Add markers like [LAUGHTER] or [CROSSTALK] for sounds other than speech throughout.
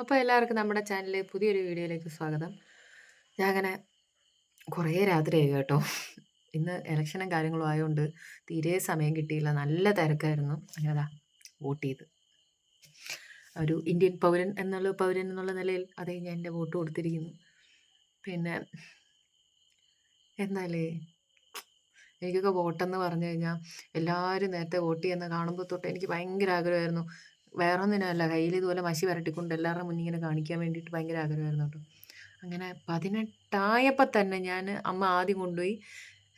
അപ്പോൾ എല്ലാവർക്കും നമ്മുടെ ചാനലിലെ പുതിയൊരു വീഡിയോയിലേക്ക് സ്വാഗതം. ഞാൻ അങ്ങനെ കുറേ രാത്രിയായി കേട്ടോ. ഇന്ന് ഇലക്ഷനും കാര്യങ്ങളും ആയതുകൊണ്ട് തീരെ സമയം കിട്ടിയില്ല. നല്ല തിരക്കായിരുന്നു. അങ്ങനെതാ വോട്ട് ചെയ്ത്. ഒരു ഇന്ത്യൻ പൗരൻ എന്നുള്ള പൗരൻ എന്നുള്ള നിലയിൽ അതേ ഞാൻ എന്റെ വോട്ട് കൊടുത്തിരിക്കുന്നു. പിന്നെ എന്നാലേ എനിക്കൊക്കെ വോട്ടെന്ന് പറഞ്ഞു കഴിഞ്ഞാൽ എല്ലാവരും നേരത്തെ വോട്ട് ചെയ്യുന്ന കാണുമ്പോൾ തൊട്ട് എനിക്ക് ഭയങ്കര ആഗ്രഹമായിരുന്നു. വേറെ ഒന്നിനല്ല കയ്യിൽ ഇതുപോലെ മഷി വരട്ടിക്കൊണ്ട് എല്ലാവരുടെ മുന്നിൽ ഇങ്ങനെ കാണിക്കാൻ വേണ്ടിയിട്ട് ഭയങ്കര ആഗ്രഹമായിരുന്നു കേട്ടോ. അങ്ങനെ പതിനെട്ടായപ്പോൾ തന്നെ ഞാൻ അമ്മ ആദ്യം കൊണ്ടുപോയി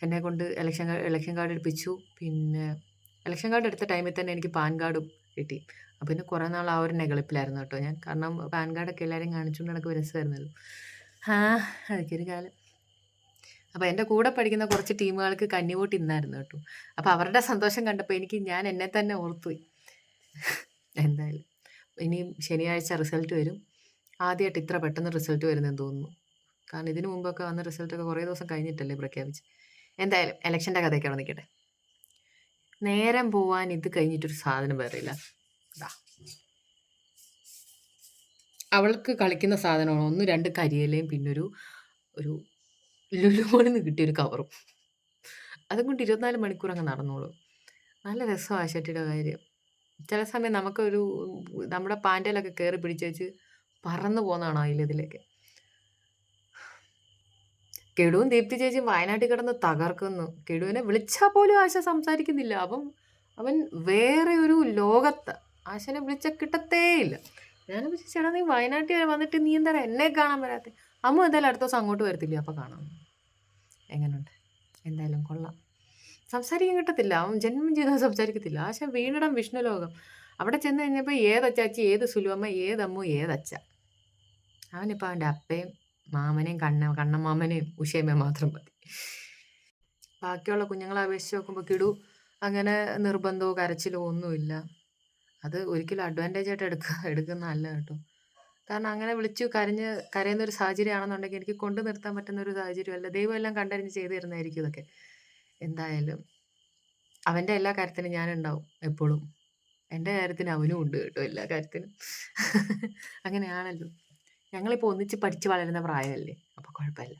എന്നെ കൊണ്ട് ഇലക്ഷൻ ഇലക്ഷൻ കാർഡ് എടുപ്പിച്ചു. പിന്നെ ഇലക്ഷൻ കാർഡ് എടുത്ത ടൈമിൽ തന്നെ എനിക്ക് പാൻ കാർഡും കിട്ടി. അപ്പോൾ പിന്നെ കുറേ നാൾ ആ ഒരു നെഗളിപ്പിലായിരുന്നു കേട്ടോ ഞാൻ. കാരണം പാൻ കാർഡൊക്കെ എല്ലാവരും കാണിച്ചുകൊണ്ട് എനിക്ക് രസമായിരുന്നല്ലോ. ആ അതൊക്കെ ഒരു കാലം. അപ്പോൾ എന്റെ കൂടെ പഠിക്കുന്ന കുറച്ച് ടീമുകൾക്ക് കന്നിവോട്ട് ഇന്നായിരുന്നു കേട്ടോ. അപ്പോൾ അവരുടെ സന്തോഷം കണ്ടപ്പോൾ എനിക്ക് ഞാൻ എന്നെ തന്നെ ഓർത്തുപോയി. എന്തായാലും. ഇനിയും ശനിയാഴ്ച റിസൾട്ട് വരും. ആദ്യമായിട്ട് ഇത്ര പെട്ടെന്ന് റിസൾട്ട് വരുന്നെന്ന് തോന്നുന്നു. കാരണം ഇതിനു മുമ്പൊക്കെ വന്ന റിസൾട്ടൊക്കെ കുറേ ദിവസം കഴിഞ്ഞിട്ടല്ലേ പ്രഖ്യാപിച്ച് എന്തായാലും എലക്ഷന്റെ കഥയൊക്കെ അവിടെ നിൽക്കട്ടെ. നേരം പോവാൻ ഇത് കഴിഞ്ഞിട്ടൊരു സാധനം വേറെ ഇല്ല. ദാ. അവൾക്ക് കളിക്കുന്ന സാധനമാണ്. ഒന്ന് രണ്ട് കരിയിലയും പിന്നൊരു ഒരു ലുലു ലുലുമോളിൽ നിന്ന് കിട്ടിയൊരു കവറും. അതും കൊണ്ട് ഇരുപത്തിനാല് മണിക്കൂർ അങ്ങ് നടന്നോളൂ. നല്ല രസമാണ് ഷട്ടിയുടെ കാര്യം. ചില സമയം നമുക്കൊരു നമ്മുടെ പാന്റലൊക്കെ കയറി പിടിച്ച് വെച്ച് പറന്നു പോകുന്നതാണ് അതിലിതിലേക്ക് കെടുവും ദീപ്തി ചേച്ചിയും വയനാട്ടിൽ കിടന്ന് തകർക്കുന്നു. കെടുവിനെ വിളിച്ചാൽ പോലും ആശ സംസാരിക്കുന്നില്ല. അപ്പം അവൻ വേറെ ഒരു ലോകത്ത് ആശനെ വിളിച്ച കിട്ടത്തേയില്ല ഞാൻ ചേട്ടാ നീ വയനാട്ടിൽ വന്നിട്ട് നീ എന്താ എന്നെ കാണാൻ വരാത്തെ? അമ്മ എന്തായാലും അടുത്ത ദിവസം അങ്ങോട്ട് വരത്തില്ല? അപ്പം കാണാം. എങ്ങനെയുണ്ട് എന്തായാലും കൊള്ളാം. സംസാരിക്കാൻ കിട്ടത്തില്ല. അവൻ ജന്മം ചെയ്താൽ സംസാരിക്കത്തില്ല. ആശ വീണിടം വിഷ്ണുലോകം. അവിടെ ചെന്ന് കഴിഞ്ഞപ്പോൾ ഏതച്ചാച്ചി ഏത് സുലുവമ്മ ഏതമ്മു ഏതച്ച അവനിപ്പോൾ അവന്റെ അപ്പയും മാമനെയും കണ്ണ കണ്ണമാമനെയും ഉഷയമ്മയും മാത്രം മതി. ബാക്കിയുള്ള കുഞ്ഞുങ്ങളെ അപേക്ഷിച്ച് നോക്കുമ്പോൾ കിടു അങ്ങനെ നിർബന്ധമോ കരച്ചിലോ ഒന്നുമില്ല. അത് ഒരിക്കലും അഡ്വാന്റേജ് ആയിട്ട് എടുക്കുക എടുക്കുന്നതല്ല കേട്ടോ. കാരണം അങ്ങനെ വിളിച്ചു കരഞ്ഞ് കരയുന്ന ഒരു സാഹചര്യമാണെന്നുണ്ടെങ്കിൽ എനിക്ക് കൊണ്ടു നിർത്താൻ പറ്റുന്ന ഒരു സാഹചര്യമല്ല. ദൈവം എല്ലാം കണ്ടറിഞ്ഞ് ചെയ്തു തരുന്നതായിരിക്കും ഇതൊക്കെ. എന്തായാലും അവന്റെ എല്ലാ കാര്യത്തിനും ഞാനുണ്ടാവും എപ്പോഴും. എന്റെ കാര്യത്തിന് അവനും ഉണ്ട് കേട്ടോ എല്ലാ കാര്യത്തിനും. അങ്ങനെയാണല്ലോ. ഞങ്ങളിപ്പോൾ ഒന്നിച്ച് പഠിച്ച് വളരുന്ന പ്രായമല്ലേ? അപ്പോൾ കുഴപ്പമില്ല.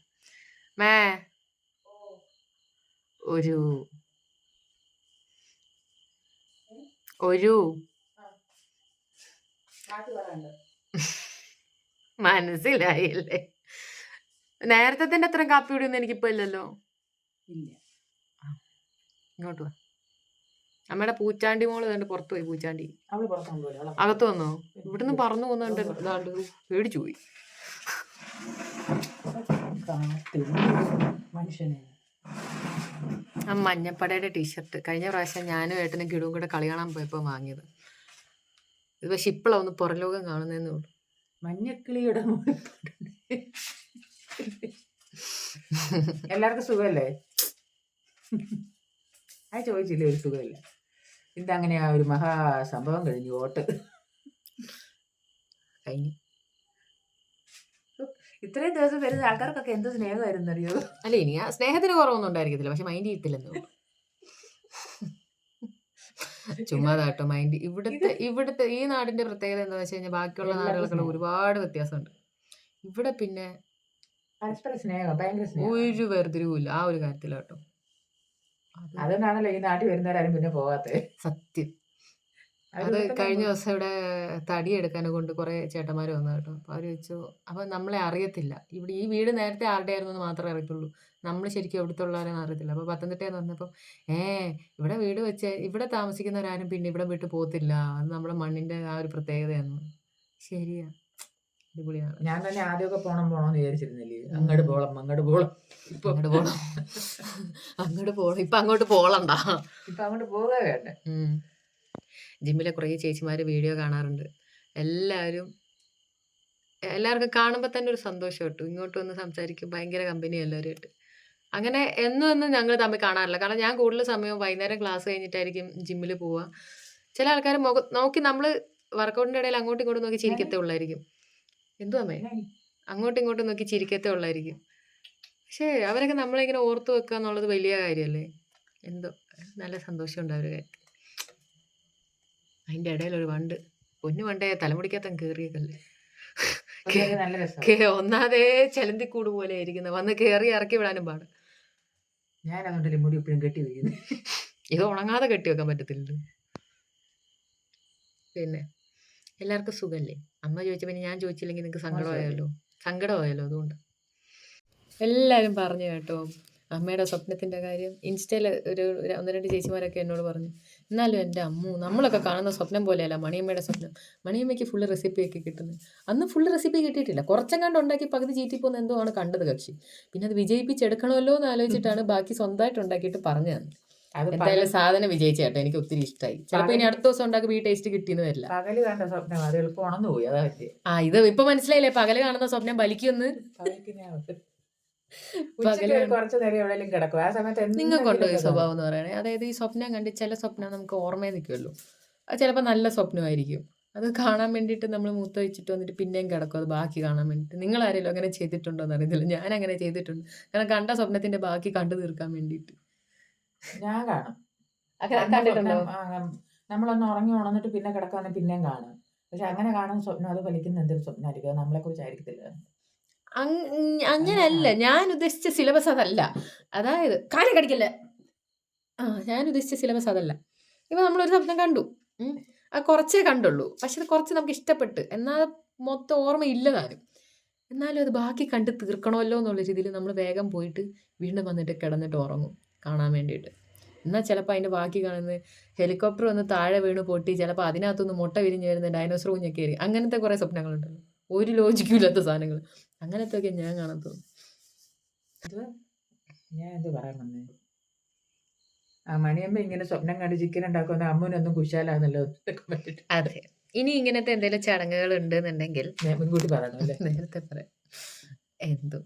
മേ ഒരു ഒരു മനസ്സിലായില്ലേ? നേരത്തെ തന്നെ അത്രയും കാപ്പി കുടിയൊന്നും എനിക്കിപ്പോ ഇല്ലല്ലോ. ഇല്ല. ഇങ്ങോട്ട് വാ. അമ്മയുടെ പൂച്ചാണ്ടി മോൾ കണ്ട് പുറത്തു പോയി പൂച്ചാണ്ടി. അകത്ത് വന്നോ? ഇവിടുന്ന് പറന്നു പോകുന്നുണ്ട്. ഇതാണ്ട് പേടിച്ചു പോയി. ആ മഞ്ഞപ്പടയുടെ ടീഷർട്ട്. കഴിഞ്ഞ പ്രാവശ്യം ഞാനും ഏട്ടനും കിടുവും കൂടെ കളി കാണാൻ പോയപ്പോൾ വാങ്ങിയത്. ഇത് പക്ഷെ ഇപ്പളാ ഒന്ന് പുറലോകം കാണുന്നതെന്നേ ഉള്ളൂ. മഞ്ഞക്കിളിയുടെ എല്ലാവർക്കും സുഖമല്ലേ ആ ചോദിച്ചില്ല ഒരു സുഖമില്ല. ഇതങ്ങനെ ആ ഒരു മഹാ സംഭവം കഴിഞ്ഞു വോട്ട് കഴിഞ്ഞു. ഇത്രയും ദിവസം വരുന്ന ആൾക്കാർക്കൊക്കെ എന്ത് സ്നേഹമായിരുന്നു അറിയോ അല്ല ഇനി ആ സ്നേഹത്തിന് കുറവൊന്നും ഉണ്ടായിരിക്കത്തില്ല പക്ഷെ മൈൻഡ് ചെയ്യത്തില്ലെന്നോ ചുമ്മാ ചുമ്മാതാട്ടോ മൈൻഡ് ഇവിടുത്തെ ഇവിടുത്തെ ഈ നാടിന്റെ പ്രത്യേകത എന്താ വെച്ച് കഴിഞ്ഞാൽ ബാക്കിയുള്ള നാടുകൾക്കുള്ള ഒരുപാട് വ്യത്യാസമുണ്ട്. ഇവിടെ പിന്നെ പരസ്പര സ്നേഹം ഭയങ്കര സ്നേഹം. ഒരു വേർതിരിവില്ല ആ ഒരു കാര്യത്തിലാട്ടോ. അതുകൊണ്ടാണല്ലോ ഈ നാട്ടിൽ വരുന്നവരാരും പിന്നെ പോകാത്തത് സത്യം. അത് കഴിഞ്ഞ ദിവസം ഇവിടെ തടി എടുക്കാനെ കൊണ്ട് കുറെ ചേട്ടന്മാർ വന്നു കേട്ടോ. അപ്പൊ അവർ ചോദിച്ചു അപ്പൊ നമ്മളെ അറിയത്തില്ല. ഇവിടെ ഈ വീട് നേരത്തെ ആരുടെ ആയിരുന്നു എന്ന് മാത്രമേ അറിയത്തുള്ളൂ. നമ്മൾ ശരിക്കും എവിടുത്തെ ഉള്ളവരെന്ന് അറിയത്തില്ല. അപ്പോൾ പത്തനംതിട്ടയെന്ന് വന്നപ്പോൾ ഏ ഇവിടെ വീട് വെച്ച് ഇവിടെ താമസിക്കുന്നവരാരും പിന്നെ ഇവിടെ വിട്ട് പോകത്തില്ല. അത് നമ്മുടെ മണ്ണിന്റെ ആ ഒരു പ്രത്യേകതയാണ് ശരിയാ. അടിപൊളിയാണ്. ഞാൻ തന്നെ ആദ്യമൊക്കെ പോണം പോണോന്ന് വിചാരിച്ചിരുന്നില്ലേ? അങ്ങോട്ട് പോളം അങ്ങോട്ട് പോളം ഇപ്പൊ അങ്ങോട്ട് പോകണം അങ്ങോട്ട് പോകണം ഇപ്പൊ അങ്ങോട്ട് പോകണ്ട ഇപ്പൊ അങ്ങോട്ട് പോകാ വേണ്ട? ജിമ്മിലെ കുറേ ചേച്ചിമാര് വീഡിയോ കാണാറുണ്ട്. എല്ലാവരും എല്ലാവർക്കും കാണുമ്പോൾ തന്നെ ഒരു സന്തോഷം കിട്ടും. ഇങ്ങോട്ട് വന്ന് സംസാരിക്കും. ഭയങ്കര കമ്പനി എല്ലാവരുമായിട്ട് അങ്ങനെ എന്നും എന്നും ഞങ്ങൾ തമ്മിൽ കാണാറില്ല. കാരണം ഞാൻ കൂടുതൽ സമയം വൈകുന്നേരം ക്ലാസ് കഴിഞ്ഞിട്ടായിരിക്കും ജിമ്മിൽ പോവുക ചില ആൾക്കാർ മുഖ നോക്കി നമ്മൾ വർക്കൗട്ടിന്റെ ഇടയിൽ അങ്ങോട്ടും ഇങ്ങോട്ടും നോക്കി ചിരിക്കത്തേ ഉള്ളായിരിക്കും. എന്തുവാ അമ്മേ? അങ്ങോട്ടും ഇങ്ങോട്ടും നോക്കി ചിരിക്കത്തേ ഉള്ളായിരിക്കും. പക്ഷേ അവരൊക്കെ നമ്മളിങ്ങനെ ഓർത്ത് വെക്കുക എന്നുള്ളത് വലിയ കാര്യമല്ലേ? എന്തോ നല്ല സന്തോഷമുണ്ട് അവരുടെ അതിന്റെ ഇടയിൽ ഒരു വണ്ട്. പൊന്നു വണ്ടേ തലമുടിക്കകത്തം കയറിയേക്കല്ലേ ഒന്നാതെ നല്ല രസം. കേ ഒന്നാതേ ചലന്തിക്കൂട് പോലെ ഇരിക്കുന്നത് വന്ന് കയറി ഇറക്കി വിടാനും പാട്. ഞാൻ അതുകൊണ്ടല്ലേ മുടി എപ്പോഴും കെട്ടി വയ്ക്കുന്നത് ഇത് ഉണങ്ങാതെ കെട്ടി വെക്കാൻ പറ്റത്തില്ല പിന്നെ? എല്ലാവർക്കും സുഖല്ലേ? അമ്മ ചോദിച്ച പിന്നെ ഞാൻ ചോദിച്ചില്ലെങ്കിൽ നിങ്ങൾക്ക് സങ്കടമായാലോ സങ്കടമായാലോ അതുകൊണ്ട്. എല്ലാവരും പറഞ്ഞു കേട്ടോ. അമ്മയുടെ സ്വപ്നത്തിന്റെ കാര്യം. ഇൻസ്റ്റയിൽ ഒരു ഒന്ന് രണ്ട് ചേച്ചിമാരൊക്കെ എന്നോട് പറഞ്ഞു എന്നാലും എന്റെ അമ്മു നമ്മളൊക്കെ കാണുന്ന സ്വപ്നം പോലെയല്ല മണിയമ്മയുടെ സ്വപ്നം. മണിയമ്മയ്ക്ക് ഫുള്ള് റെസിപ്പിയൊക്കെ കിട്ടുന്നത്. അന്ന് ഫുള്ള് റെസിപ്പി കിട്ടിയിട്ടില്ല. കുറച്ചെങ്ങാണ്ട് ഉണ്ടാക്കി പകുതി ചീറ്റി പോകുന്ന എന്തോ ആണ് കണ്ടത് കക്ഷി. പിന്നെ അത് വിജയിപ്പിച്ചെടുക്കണമല്ലോ എന്ന് ആലോചിച്ചിട്ടാണ് ബാക്കി സ്വന്തമായിട്ട് ഉണ്ടാക്കിയിട്ട് പറഞ്ഞു തന്നത് എന്തായാലും സാധനം വിജയിച്ചേട്ടോ എനിക്ക് ഒത്തിരി ഇഷ്ടമായി ചിലപ്പോ ഇനി അടുത്ത ദിവസം ഉണ്ടാക്കി ഈ ടേസ്റ്റ് കിട്ടിയെന്ന് വരില്ല. പകൽ കണ്ട സ്വപ്നം അത് എളുപ്പം ഉണർന്നു പോയി അതാ ആ ഇത് ഇപ്പൊ മനസ്സിലായില്ലേ പകൽ കാണുന്ന സ്വപ്നം സമയത്ത് നിങ്ങൾക്കുണ്ടോ ഈ സ്വഭാവം എന്ന് പറയണേ അതായത് ഈ സ്വപ്നം കണ്ട് ചില സ്വപ്നം നമുക്ക് ഓർമ്മയിൽ നിൽക്കുമല്ലോ അത് ചിലപ്പോൾ നല്ല സ്വപ്നമായിരിക്കും. അത് കാണാൻ വേണ്ടിയിട്ട് നമ്മൾ മൂത്ത വെച്ചിട്ട് വന്നിട്ട് പിന്നെയും കിടക്കും അത് ബാക്കി കാണാൻ വേണ്ടിയിട്ട്. നിങ്ങൾ ആരെങ്കിലും അങ്ങനെ ചെയ്തിട്ടുണ്ടോ എന്ന് അറിയത്തില്ല. ഞാൻ അങ്ങനെ ചെയ്തിട്ടുണ്ട്. കാരണം കണ്ട സ്വപ്നത്തിന്റെ ബാക്കി കണ്ടു തീർക്കാൻ വേണ്ടിയിട്ട്. ഞാൻ കാണും കണ്ടിട്ടുണ്ടോ? നമ്മളൊന്ന് ഉറങ്ങി ഉണർന്നിട്ട് പിന്നെ കിടക്കാന്ന് പിന്നെയും കാണും. പക്ഷെ അങ്ങനെ കാണുന്ന സ്വപ്നം അത് ഫലിക്കുന്ന എന്തൊരു സ്വപ്നമായിരിക്കും? നമ്മളെ കുറിച്ചായിരിക്കത്തില്ല അങ്- അങ്ങനല്ല ഞാൻ ഉദ്ദേശിച്ച സിലബസ് അതല്ല. അതായത് കാര്യം കടിക്കല്ല? ആ ഞാൻ ഉദ്ദേശിച്ച സിലബസ് അതല്ല. ഇപ്പൊ നമ്മളൊരു സ്വപ്നം കണ്ടു. ആ അത് കുറച്ചേ കണ്ടുള്ളൂ. പക്ഷെ അത് കുറച്ച് നമുക്ക് ഇഷ്ടപ്പെട്ട്. എന്നാൽ മൊത്തം ഓർമ്മയില്ല താനും എന്നാലും അത് ബാക്കി കണ്ട് തീർക്കണമല്ലോ എന്നുള്ള രീതിയിൽ നമ്മൾ വേഗം പോയിട്ട് വീണ്ടും വന്നിട്ട് കിടന്നിട്ട് ഉറങ്ങും. കാണാൻ വേണ്ടിയിട്ട്. എന്നാൽ ചിലപ്പോൾ അതിന്റെ ബാക്കി കാണുന്നത് ഹെലികോപ്റ്റർ വന്ന് താഴെ വീണ് പൊട്ടി ചിലപ്പോൾ അതിനകത്തുനിന്ന് മുട്ട വിരിഞ്ഞ് വരുന്ന ഡൈനോസർ കുഞ്ഞൊക്കെ ആയിരിക്കും. അങ്ങനത്തെ കുറേ സ്വപ്നങ്ങളുണ്ടല്ലോ. ഒരു ലോജിക്കും ഇല്ലാത്ത സാധനങ്ങൾ അങ്ങനത്തെ ഒക്കെ ഞാൻ കാണാൻ തോന്നും. ഞാൻ എന്ത് പറയാൻ വന്നേ? ആ മണിയമ്മ ഇങ്ങനെ സ്വപ്നം കണ്ട് ചിക്കൻ ഉണ്ടാക്കുന്ന അമ്മൂനൊന്നും കുശാലാന്നല്ലോ അതെ. ഇനി ഇങ്ങനത്തെ എന്തെങ്കിലും ചടങ്ങുകൾ ഉണ്ടെന്നുണ്ടെങ്കിൽ ഞാൻ മുൻകൂട്ടി പറഞ്ഞു നേരത്തെ പറയാം. എന്തോ.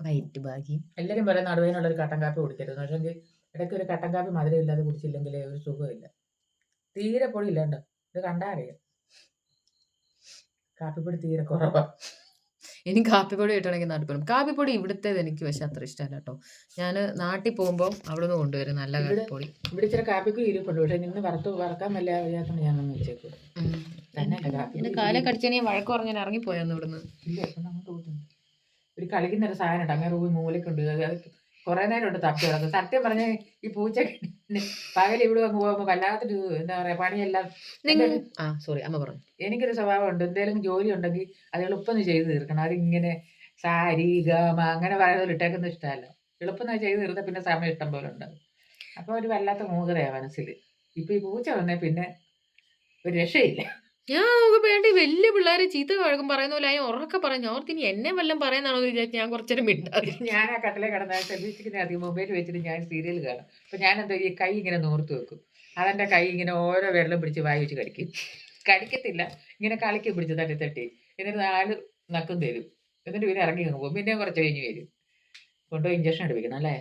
വൈറ്റ് ഭാഗ്യം. എല്ലാവരും പറയും നടുവേനുള്ള ഒരു കട്ടൻ കാപ്പി കുടിക്കരുത് പക്ഷേ ഇടയ്ക്ക് ഒരു കട്ടൻ കാപ്പി മധുരം ഇല്ലാതെ കുടിച്ചില്ലെങ്കിൽ ഒരു സുഖമില്ല തീരെ പൊടി ഇല്ലാണ്ടോ ഇത് കണ്ടാ അറിയാം. കാപ്പിപ്പൊടി തീരെ കുറവാ. ഇനി കാപ്പിപ്പൊടി കിട്ടണമെങ്കിൽ നാട്ടിൽ കാപ്പിപ്പൊടി ഇവിടുത്തേത് എനിക്ക് പക്ഷെ അത്ര ഇഷ്ടമല്ല കേട്ടോ. ഞാൻ നാട്ടിൽ പോകുമ്പോൾ അവിടെ നിന്ന് കൊണ്ടുവരും നല്ല കാപ്പിപ്പൊടി. ഇവിടെ ഇച്ചിരി കാപ്പിക്ക് ഇരിപ്പുണ്ട്. പക്ഷെ നിന്ന് വറുത്ത് വറക്കാൻ വല്ല ഞാൻ ഒന്ന് വെച്ചേക്കും തന്നെ അല്ല കാപ്പി കാലെ കടിച്ചാൽ വഴക്ക് പറഞ്ഞാൽ ഇറങ്ങിപ്പോയെന്ന് ഇവിടുന്ന്? ഇല്ല നമുക്ക് ഒരു കളിക്കുന്ന ഒരു സാധനം ഉണ്ട് അങ്ങനെ റൂമിൽ മൂലക്കുണ്ട് കുറെ നേരം ഉണ്ട് തപ്പി കിടക്കും സത്യം പറഞ്ഞ ഈ പൂച്ച പകൽ ഇവിടെ അങ്ങ് പോകുമ്പോൾ വല്ലാത്തൊരു എന്താ പറയാ പണിയെല്ലാം സോറി അമ്മ പറഞ്ഞു. എനിക്കൊരു സ്വഭാവമുണ്ട്. എന്തെങ്കിലും ജോലി ഉണ്ടെങ്കിൽ അത് എളുപ്പം ചെയ്ത് തീർക്കണം. അതിങ്ങനെ സാരി ഗമ അങ്ങനെ പറയുന്നത് ഇട്ടേക്കുന്ന ഇഷ്ടമല്ല. എളുപ്പം ചെയ്ത് തീർത്താൽ പിന്നെ സമയം ഇഷ്ടം പോലെ ഉണ്ട് അപ്പൊ ഒരു വല്ലാത്ത മൂകതയാ മനസ്സിൽ ഇപ്പൊ ഈ പൂച്ച വന്നേ പിന്നെ ഒരു രക്ഷയില്ല. ഞാൻ നമുക്ക് വേണ്ടി വലിയ പിള്ളേരെ ചീത്ത വഴക്കും പറയുന്ന പോലെ ഞാൻ ഉറക്കെ പറഞ്ഞു. അവർക്ക് ഇനി എന്നെ വല്ലതും പറയുന്നതാണോ വിചാരിച്ചു ഞാൻ കുറച്ചേരം മിണ്ടാ ഞാൻ ആ കട്ടിലെ കിടന്ന ടെലിവിഷന് അധികം മൊബൈൽ വെച്ചിട്ട് ഞാൻ സീരിയൽ കാണും. അപ്പൊ ഞാൻ എന്താ ഈ കൈ ഇങ്ങനെ നോർത്ത് വെക്കും. അതെന്റെ കൈ ഇങ്ങനെ ഓരോ വെള്ളം പിടിച്ച് വായി വെച്ച് കടിക്കും. കടിക്കത്തില്ല. ഇങ്ങനെ കളിക്കും പിടിച്ച് തട്ടി തട്ടി. എന്നിട്ട് നാല് നക്കും തരും. എന്നിട്ട് പിന്നെ ഇറങ്ങി പോകും. പിന്നെ കുറച്ച് കഴിഞ്ഞ് വരും. കൊണ്ടുപോയി ഇഞ്ചക്ഷൻ എടുപ്പിക്കണം അല്ലേ?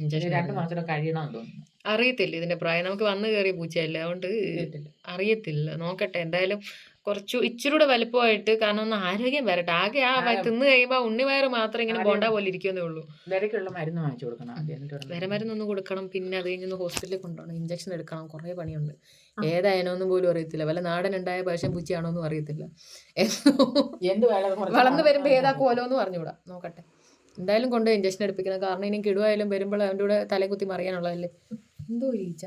ഇഞ്ചക്ഷൻ രണ്ട് മാസം കഴിയണമെന്ന് തോന്നുന്നു. അറിയത്തില്ല ഇതിന്റെ പ്രായം നമുക്ക് വന്നു കയറിയ പൂച്ചയല്ലേ? അതുകൊണ്ട് അറിയത്തില്ല. നോക്കട്ടെ എന്തായാലും കുറച്ചു ഇച്ചിരൂടെ വലുപ്പമായിട്ട് കാരണം ഒന്ന് ആരോഗ്യം വരട്ടെ. ആകെ ആ. തിന്ന് കഴിയുമ്പോ ആ ഉണ്ണിവയറ് മാത്രം ഇങ്ങനെ പോണ്ട ബോണ്ട പോലെ ഇരിക്കുന്നേ ഉള്ളൂ. വിലക്കുള്ള മരുന്ന് വാങ്ങിച്ചു കൊടുക്കണം വേറെ മരുന്നൊന്നും കൊടുക്കണം. പിന്നെ അത് കഴിഞ്ഞൊന്ന് ഹോസ്പിറ്റലിൽ കൊണ്ടുപോകണം. ഇഞ്ചക്ഷൻ എടുക്കണം. കുറേ പണിയുണ്ട്. ഏതായനോന്നും പോലും അറിയത്തില്ല. വല്ല നാടൻ ഉണ്ടായ പക്ഷേ പൂച്ചയാണോന്നും അറിയത്തില്ല. വളർന്നു വരുമ്പോ ഏതാ. കോലോന്ന് പറഞ്ഞുകൂടാ. നോക്കട്ടെ. എന്തായാലും കൊണ്ട് ഇഞ്ചക്ഷൻ എടുപ്പിക്കണം. കാരണം ഇനി കിടുവായാലും വരുമ്പോൾ അവന്റെ കൂടെ തലേ കുത്തി മറിയാനുള്ളതല്ലേ? എന്തോ ഒരു ഈച്ച.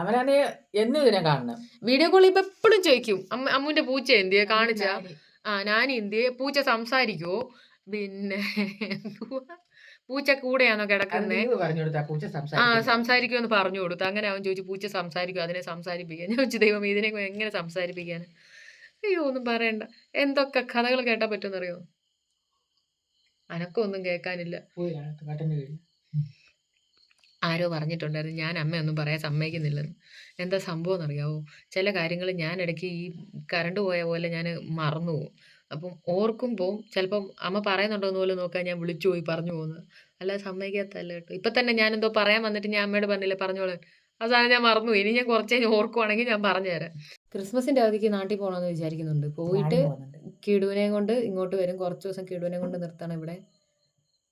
അവനാണ് എന്നും ഇതിനെ കാണണം വീഡിയോ കോൾ ഇപ്പൊ എപ്പോഴും ചോദിക്കും. അമ്മ അമ്മുന്റെ പൂച്ച എന്തിയെ കാണിച്ച? ആ ഞാൻ എന്തിയെ? പൂച്ച സംസാരിക്കോ? പിന്നെ പൂച്ച കൂടെയാണോ കിടക്കുന്നേ? ആ സംസാരിക്കോ? സംസാരിക്കുമെന്ന് പറഞ്ഞു കൊടുത്തു. അങ്ങനെ അവൻ ചോദിച്ചു പൂച്ച സംസാരിക്കോ? അതിനെ സംസാരിപ്പിക്കാൻ. ഞാൻ ചോദിച്ചു ദൈവം ഇതിനെ എങ്ങനെ സംസാരിപ്പിക്കാൻ അയ്യോ ഒന്നും പറയണ്ട. എന്തൊക്കെ കഥകൾ കേട്ടാ പറ്റുമെന്നറിയോ? അനക്കൊന്നും കേൾക്കാനില്ല. ആരോ പറഞ്ഞിട്ടുണ്ടായിരുന്നു. ഞാൻ അമ്മയൊന്നും പറയാൻ സമ്മതിക്കുന്നില്ലെന്ന്. എന്താ സംഭവം എന്നറിയാവോ ചില കാര്യങ്ങൾ ഞാൻ ഇടയ്ക്ക് ഈ കറണ്ട് പോയ പോലെ ഞാൻ മറന്നു പോകും. അപ്പം ഓർക്കുമ്പോൾ ചിലപ്പം അമ്മ പറയുന്നുണ്ടോന്ന് പോലും നോക്കാൻ ഞാൻ വിളിച്ചു പോയി പറഞ്ഞു പോകുന്നത് അല്ല സമ്മതിക്കാത്തല്ല കേട്ടോ. ഇപ്പം തന്നെ ഞാൻ എന്തോ പറയാൻ വന്നിട്ട് ഞാൻ അമ്മയോട് പറഞ്ഞില്ലേ പറഞ്ഞോളാൻ. അവസാനം ഞാൻ മറന്നു ഇനി ഞാൻ കുറച്ച് കഴിഞ്ഞ് ഓർക്കുവാണെങ്കിൽ ഞാൻ പറഞ്ഞുതരാം. ക്രിസ്മസിന്റെ അവധിക്ക് നാട്ടിൽ പോകണമെന്ന് വിചാരിക്കുന്നുണ്ട്. പോയിട്ട് കിടുവിനെ കൊണ്ട് ഇങ്ങോട്ട് വരും. കുറച്ച് ദിവസം കിടുവിനെ കൊണ്ട് നിർത്തണം ഇവിടെ.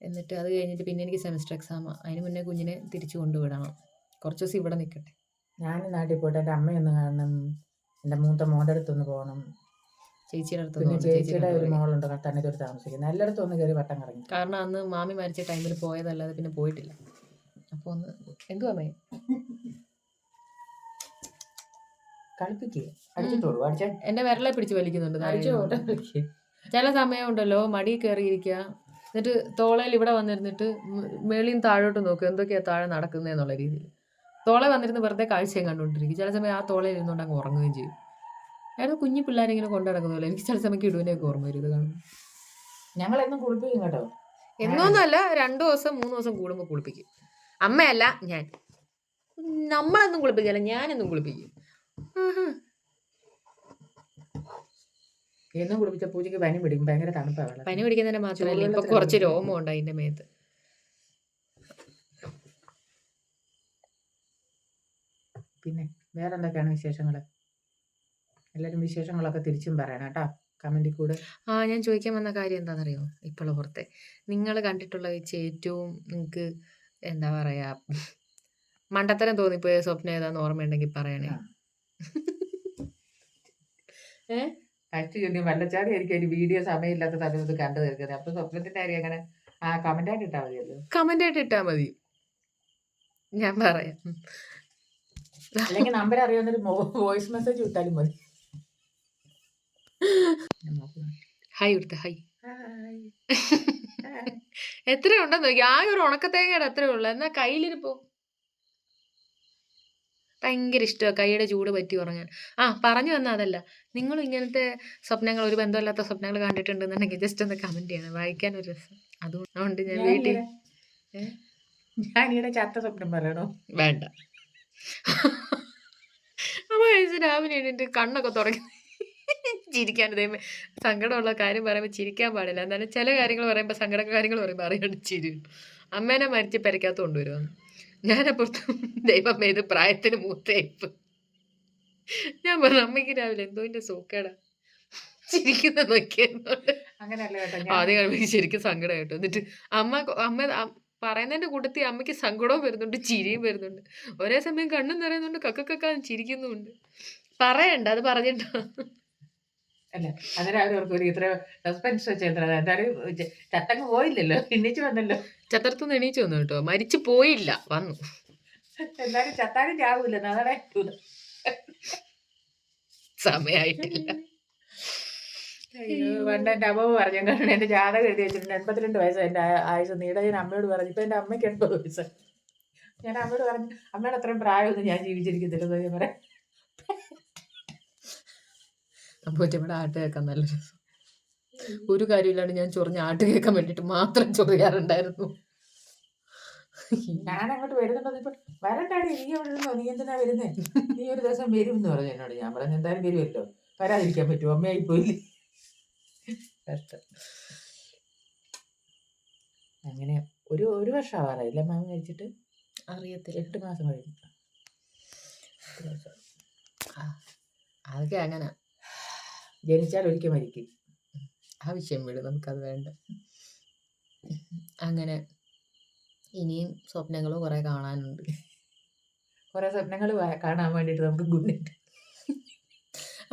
എന്നിട്ട് അത് കഴിഞ്ഞിട്ട് പിന്നെ എനിക്ക് സെമിസ്റ്റർ എക്സാം അതിന് മുന്നേ കുഞ്ഞിനെ തിരിച്ചു കൊണ്ടുവിടണം. കുറച്ച് ദിവസം ഇവിടെ നിൽക്കട്ടെ ഞാൻ നാട്ടിൽ പോയിട്ട് എന്റെ അമ്മയൊന്ന് കാണണം. എന്റെ മൂത്ത മോന്റെ അടുത്തൊന്ന് പോകണം. ചേച്ചിയുടെ അടുത്ത് പിന്നെ ചേച്ചിയുടെ ഒരു. മോളുണ്ട്. കത്താനത്തൊരു താമസിക്കുന്നത് എല്ലായിടത്തും ഒന്ന് കയറി വട്ടം കറങ്ങി. കാരണം അന്ന് മാമി മരിച്ച ടൈമിൽ പോയതല്ലാതെ പിന്നെ പോയിട്ടില്ല. അപ്പോൾ ഒന്ന് എന്തുവാ കളിപ്പിക്കുക അടിച്ചിട്ടോളൂ. അടിച്ച എന്റെ വിരലെ പിടിച്ച് വലിക്കുന്നുണ്ട് അടിച്ചോട്ടെ. ചില സമയമുണ്ടല്ലോ മടി കയറിയിരിക്കുക. എന്നിട്ട് തോളയിൽ ഇവിടെ വന്നിരുന്നിട്ട് മേളിയും താഴോട്ട് നോക്കും എന്തൊക്കെയാ താഴെ നടക്കുന്നതെന്നുള്ള രീതിയിൽ. തോളെ വന്നിരുന്ന് വെറുതെ കാഴ്ചയും കണ്ടുകൊണ്ടിരിക്കും. ചില സമയം ആ തോളയിൽ ഇരുന്നുകൊണ്ട് അങ്ങ് ഉറങ്ങുകയും ചെയ്യും. അയാൾ കുഞ്ഞു പിള്ളേരെ ഇങ്ങനെ കൊണ്ടു നടക്കുന്നല്ലോ എനിക്ക് ചില സമയം ഇടുവിനെയൊക്കെ ഓർമ്മ വരും ഇത് കുളിപ്പിക്കും കേട്ടോ. എന്നൊന്നുമല്ല രണ്ടു ദിവസം മൂന്ന് ദിവസം കൂടുമ്പോൾ കുളിപ്പിക്കും. അമ്മയല്ല ഞാൻ. നമ്മളെന്നും കുളിപ്പിക്കല്ല ഞാനെന്നും കുളിപ്പിക്കും. എന്നും കുളിപ്പിച്ച പൂജയ്ക്ക് പനി പിടിക്കും. ഭയങ്കര തണുപ്പാണ്. പനി പിടിക്കുന്നതിന് മാത്രമല്ല ഇപ്പൊ കുറച്ച് കുളിപ്പിക്കുന്നത്. രോമം ഉണ്ട് അതിന്റെ മേത്ത്. പിന്നെ വേറെ എന്തൊക്കെയാണ് വിശേഷങ്ങൾ എല്ലാരും വിശേഷങ്ങളൊക്കെ തിരിച്ചും പറയണം കേട്ടോ. കമന്റിൽ കൂടെ. ആ ഞാൻ ചോദിക്കാൻ വന്ന കാര്യം എന്താണെന്നറിയോ? ഇപ്പോൾ ഓർത്തെ. നിങ്ങൾ കണ്ടിട്ടുള്ള വെച്ച് ഏറ്റവും നിങ്ങൾക്ക് എന്താ പറയാ മണ്ടത്തരം തോന്നിപ്പോയ സ്വപ്നം ഏതാന്ന് ഓർമ്മയുണ്ടെങ്കിൽ പറയണേ. ആ. ഏ? ഫസ്റ്റ് ചോദ്യം വല്ലച്ചാടി ആയിരിക്കും ഒരു വീഡിയോ സമയമില്ലാത്ത സമയത്ത് കണ്ടു തീർക്കുന്നത്. അപ്പൊ സ്വപ്നത്തിന്റെ കാര്യം അങ്ങനെ ആ കമന്റ് ആയിട്ട് ഇട്ടാ മതിയല്ലോ. കമന്റ് ആയിട്ട് ഇട്ടാ മതി. ഞാൻ പറയാം. അല്ലെങ്കിൽ നമ്പർ അറിയാവുന്നൊരു വോയിസ് മെസ്സേജ് വിട്ടാലും മതി. ഹായ് ഇവിടുത്തെ ഹായ് ഹായ്. [LAUGHS] എത്ര ഉണ്ടെന്ന് നോക്കി ആ ഒരു ഉണക്കത്തേങ്ങയുടെ എത്രയുള്ളൂ ഉള്ളു. എന്നാ കയ്യിലിരിപ്പോ ഭയങ്കര ഇഷ്ടമാണ് കൈയുടെ ചൂട് പറ്റി ഉറങ്ങാൻ. ആ പറഞ്ഞു വന്ന അതല്ല. നിങ്ങൾ ഇങ്ങനത്തെ സ്വപ്നങ്ങൾ ഒരു ബന്ധമില്ലാത്ത സ്വപ്നങ്ങൾ കണ്ടിട്ടുണ്ടെന്നുണ്ടെങ്കിൽ ജസ്റ്റ് ഒന്ന് കമന്റ് ചെയ്യണം. വായിക്കാൻ ഒരു രസം. അതുകൊണ്ട് ഞാൻ വീട്ടിൽ ഞാനിങ്ങനെ- ചത്ത സ്വപ്നം പറയണോ? വേണ്ട. അമ്മ കഴിച്ച് രാവിലെ എണീറ്റ് കണ്ണൊക്കെ തുറക്കി ചിരിക്കാൻ ദൈവമേ സങ്കടമുള്ള കാര്യം പറയുമ്പോൾ ചിരിക്കാൻ പാടില്ല. എന്നാലും ചില കാര്യങ്ങൾ പറയുമ്പോൾ സങ്കട കാര്യങ്ങൾ പറയുമ്പോൾ അറിയാണ്ട് ചിരി. അമ്മേനെ മരിച്ച് പെരക്കകത്ത് കൊണ്ടുവരുമെന്ന് ഞാനപ്പുറത്ത് ദൈവമേ ഇത് പ്രായത്തിന് മൂത്തേപ്പ് ഞാൻ പറഞ്ഞു അമ്മയ്ക്ക് രാവിലെ എന്തോ എന്റെ സോക്കേടാ. ചിരിക്കുന്ന ആദ്യം കഴിയുമ്പോൾ ശരിക്കും സങ്കടം കേട്ടോ. എന്നിട്ട് അമ്മ അമ്മ പറയുന്നതിന്റെ കൂട്ടത്തിൽ അമ്മയ്ക്ക് സങ്കടവും വരുന്നുണ്ട് ചിരിയും വരുന്നുണ്ട്. ഒരേ സമയം കണ്ണും നിറയുന്നുണ്ട് കക്കക്കക്കാന്ന് ചിരിക്കുന്നുണ്ട് പറയണ്ട അത് പറഞ്ഞിട്ടോ. അല്ല അവരവർക്ക് ഒരു ഇത്ര സസ്പെൻസ് വെച്ചെന്താ എന്തായാലും ചത്തങ്ങ് പോയില്ലല്ലോ. എണീച്ചു വന്നല്ലോ. ചത്രത്തുനിന്ന് എണീച്ചു വന്നു കേട്ടോ. മരിച്ചു പോയില്ല. വന്നു. എന്തായാലും ചത്താനും ചാവൂല്ല നാളെ സമയായിട്ടില്ല. പണ്ട് എന്റെ അമ്മ പറഞ്ഞു കാരണം എന്റെ ജാതകം എഴുതി വെച്ചിട്ടുണ്ട്. എൺപത്തിരണ്ട് വയസ്സ് എന്റെ ആ- ആയുസ് നീട. ഞാൻ അമ്മയോട് പറഞ്ഞു ഇപ്പൊ എന്റെ അമ്മയ്ക്ക് എൺപത് വയസ്സ് ഞാൻ അമ്മയോട് പറഞ്ഞു അമ്മയുടെ അത്രയും പ്രായമൊന്നും ഞാൻ ജീവിച്ചിരിക്കത്തില്ലെന്ന് ഞാൻ പറയാം. ഇവിടെ ആട്ട് കേൾക്കാൻ നല്ല രസം. ഒരു കാര്യമില്ലാണ്ട് ഞാൻ ചൊറിഞ്ഞ ആട്ട് കേൾക്കാൻ വേണ്ടിട്ട് മാത്രം ചൊറിയാറുണ്ടായിരുന്നു. ഞാൻ അങ്ങോട്ട് വരുന്നുണ്ടോ? ഇപ്പൊ വരണ്ടാടി നീ അവിടെ ഇരുന്നോ? നീ എന്തിനാ വരുന്നേ? നീ ഒരു ദിവസം വരും എന്ന് പറഞ്ഞു എന്നോട്. ഞാൻ പറഞ്ഞു എന്തായാലും വരുമല്ലോ. വരാതിരിക്കാൻ പറ്റുമോ? അമ്മയായി പോയില്ലേ കഷ്ടം. അങ്ങനെ ഒരു ഒരു വർഷം ആവാറായില്ല മാമ കഴിച്ചിട്ട് അറിയത്തില്ല. എട്ട് മാസം കഴിഞ്ഞു. അതൊക്കെ അങ്ങനെ. ജനിച്ചാൽ ഒരിക്കൽ മരിക്കും. ആവശ്യം വീട് നമുക്കത് വേണ്ട. അങ്ങനെ ഇനിയും സ്വപ്നങ്ങൾ കുറേ കാണാനുണ്ട്. കുറേ സ്വപ്നങ്ങൾ കാണാൻ വേണ്ടിയിട്ട് നമുക്ക് ഗുഡ്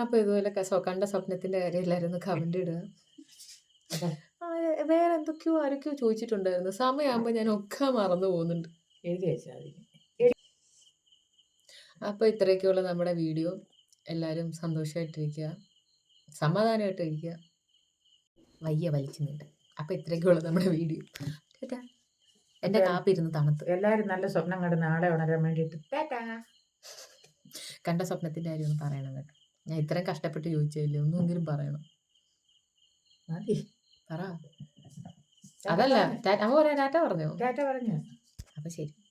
അപ്പോൾ ഇതുപോലെ കണ്ട സ്വപ്നത്തിന്റെ കാര്യം എല്ലാവരും ഒന്ന് കമന്റ് ഇടുക. വേറെ എന്തൊക്കെയോ ആരൊക്കെയോ ചോദിച്ചിട്ടുണ്ടായിരുന്നു. സമയമാകുമ്പോൾ ഞാൻ ഒക്കെ മറന്നു പോകുന്നുണ്ട്. എഴുതി വെച്ചാൽ മതി. അപ്പോൾ ഇത്രയൊക്കെയുള്ള നമ്മുടെ വീഡിയോ. എല്ലാവരും സന്തോഷമായിട്ടിരിക്കുക. സമാധാനമായിട്ടിരിക്കുക വയ്യ വലിച്ചു നീട്ട്. അപ്പം ഇത്രയൊക്കെയുള്ള നമ്മുടെ വീഡിയോ. എന്റെ അപ്പൊ കാപ്പി ഇരുന്ന് തണുത്ത്. എല്ലാവരും നല്ല സ്വപ്നം കണ്ട് നാളെ ഉണരാൻ വേണ്ടിയിട്ട്. കണ്ട സ്വപ്നത്തിന്റെ കാര്യം ഒന്ന് പറയണം കേട്ടോ. ഞാൻ ഇത്രയും കഷ്ടപ്പെട്ട് ചോദിച്ചില്ലേ ഒന്നെങ്കിലും പറയണം. മതി. പറ. അതല്ല. ടാറ്റ അമ്മ പറയാം ടാറ്റ പറഞ്ഞോ? ടാറ്റ പറഞ്ഞു? അപ്പൊ ശരി.